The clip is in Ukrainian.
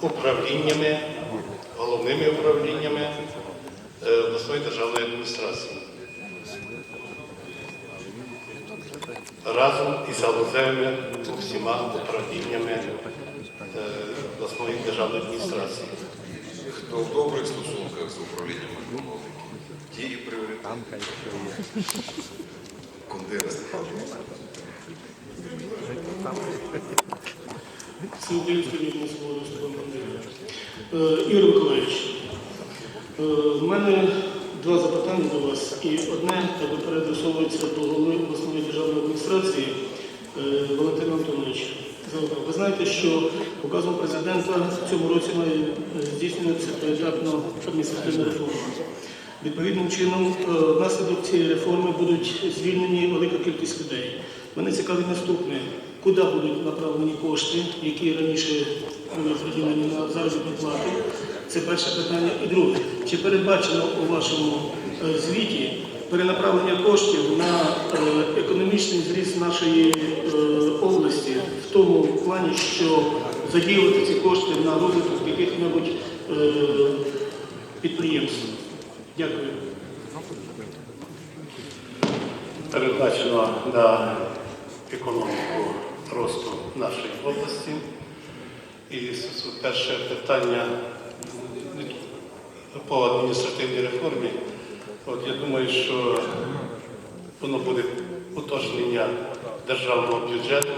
управліннями, головними управліннями е, обласної державної адміністрації. Разом із галузевими всіма управліннями е, обласної державної адміністрації. Хто в добрих стосунках з управлінням економіки, ті і пріоритети. Кондира. Виступом Ігор Миколаївич, е, в мене два запитання до вас. І одне переадресовується до голови обласної державної адміністрації е, Валентина Антоновича. Ви знаєте, що указом президента в цьому році має е, здійснюватися поетапно адміністративна реформа. Відповідним чином, е, внаслідок цієї реформи будуть звільнені велика кількість людей. Мене цікавить наступне. Куди будуть направлені кошти, які раніше були приділені на заробітну плату? Це перше питання. І друге, чи передбачено у вашому е, звіті перенаправлення коштів на е, економічний зріст нашої е, області в тому плані, що задіювати ці кошти на розвиток яких-небудь підприємств? Дякую. передбачено на економіку росту нашої області. І перше питання по адміністративній реформі. От я думаю, що воно буде уточнення державного бюджету